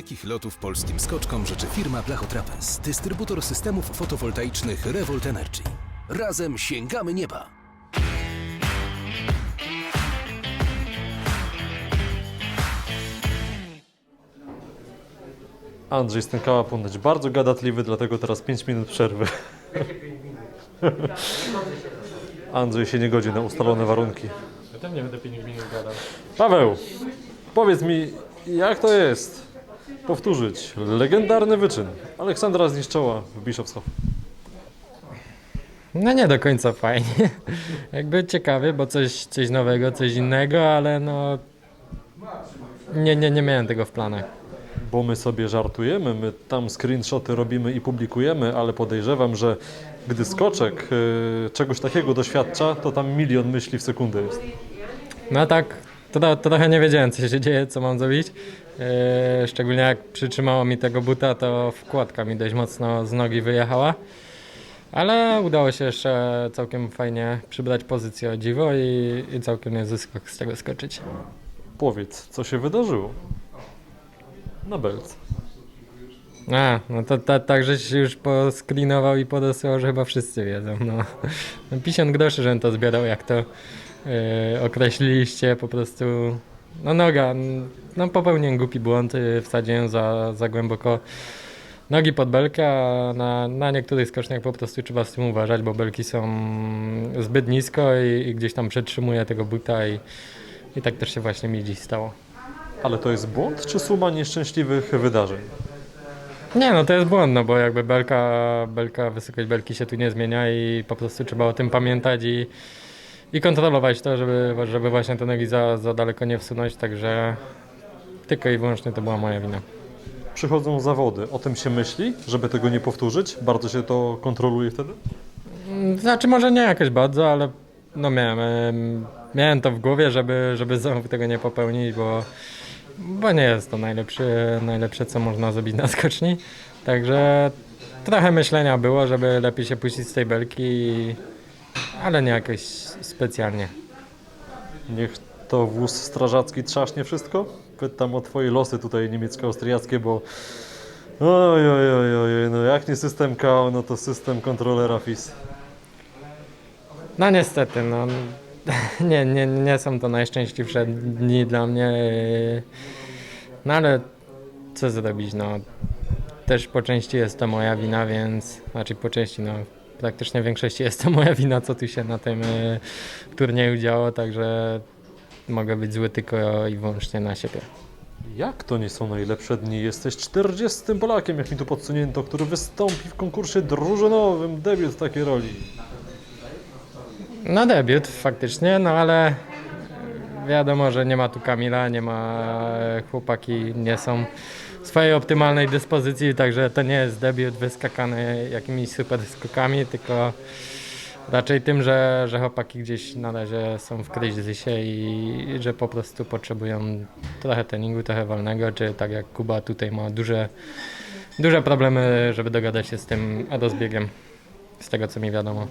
dalekich lotów polskim skoczkom życzy firma Blachotrapez, dystrybutor systemów fotowoltaicznych Revolt Energy. Razem sięgamy nieba! Andrzej Stękała ponoć bardzo gadatliwy, dlatego teraz 5 minut przerwy. Andrzej się nie godzi na ustalone warunki. Ja też nie będę 5 minut gadał. Paweł, powiedz mi, jak to jest powtórzyć legendarny wyczyn Aleksandra Zniszczoła w Bischofshof? No nie do końca fajnie. Jakby ciekawie, bo coś, coś nowego, coś innego, ale no... Nie, nie, nie miałem tego w planach. Bo my sobie żartujemy, my tam screenshoty robimy i publikujemy, ale podejrzewam, że gdy skoczek y, czegoś takiego doświadcza, to tam milion myśli w sekundę jest. No tak, to, to trochę nie wiedziałem, co się dzieje, co mam zrobić. Yy, szczególnie jak przytrzymało mi tego buta, to wkładka mi dość mocno z nogi wyjechała. Ale udało się jeszcze całkiem fajnie przybrać pozycję o dziwo i, i całkiem niezły skok z tego skoczyć. Powiedz, co się wydarzyło? Na belce. A, no to ta, tak, żeś się już poskrinował i podesłał, że chyba wszyscy wiedzą. No. No 50 groszy, żebym to zbierał, jak to yy, określiliście, po prostu no noga, no popełniłem głupi błąd, yy, wsadziłem za, za głęboko nogi pod belkę, a na, na niektórych skoczniach po prostu trzeba z tym uważać, bo belki są zbyt nisko i, i gdzieś tam przetrzymuje tego buta i, i tak też się właśnie mi dziś stało. Ale to jest błąd, czy suma nieszczęśliwych wydarzeń? Nie, no to jest błąd, no bo jakby belka, belka, wysokość belki się tu nie zmienia i po prostu trzeba o tym pamiętać i, i kontrolować to, żeby, żeby właśnie te nogi za, za daleko nie wsunąć, także tylko i wyłącznie to była moja wina. Przychodzą zawody, o tym się myśli, żeby tego nie powtórzyć? Bardzo się to kontroluje wtedy? Znaczy może nie jakoś bardzo, ale no miałem, em, miałem to w głowie, żeby, żeby znowu tego nie popełnić, bo, bo nie jest to najlepsze, najlepsze, co można zrobić na skoczni. Także trochę myślenia było, żeby lepiej się puścić z tej belki, ale nie jakoś specjalnie. Niech to wóz strażacki trzaśnie wszystko? Pytam o twoje losy tutaj niemiecko-austriackie, bo oj, oj, oj, oj, no jak nie system KO, no to system kontrolera FIS. No niestety, no nie, nie, nie są to najszczęśliwsze dni dla mnie. No ale co zrobić, no też po części jest to moja wina, więc znaczy po części, no praktycznie w większości jest to moja wina, co tu się na tym yy, turnieju działo, także mogę być zły tylko i wyłącznie na siebie. Jak to nie są najlepsze dni? Jesteś 40 Polakiem, jak mi tu podsunięto, który wystąpi w konkursie drużynowym, debiut takiej roli. No debiut faktycznie, no ale wiadomo, że nie ma tu Kamila, nie ma chłopaki, nie są w swojej optymalnej dyspozycji, także to nie jest debiut wyskakany jakimiś super skokami, tylko raczej tym, że, że chłopaki gdzieś na razie są w kryzysie i że po prostu potrzebują trochę treningu, trochę wolnego, czy tak jak Kuba tutaj ma duże, duże problemy, żeby dogadać się z tym rozbiegiem, z tego co mi wiadomo.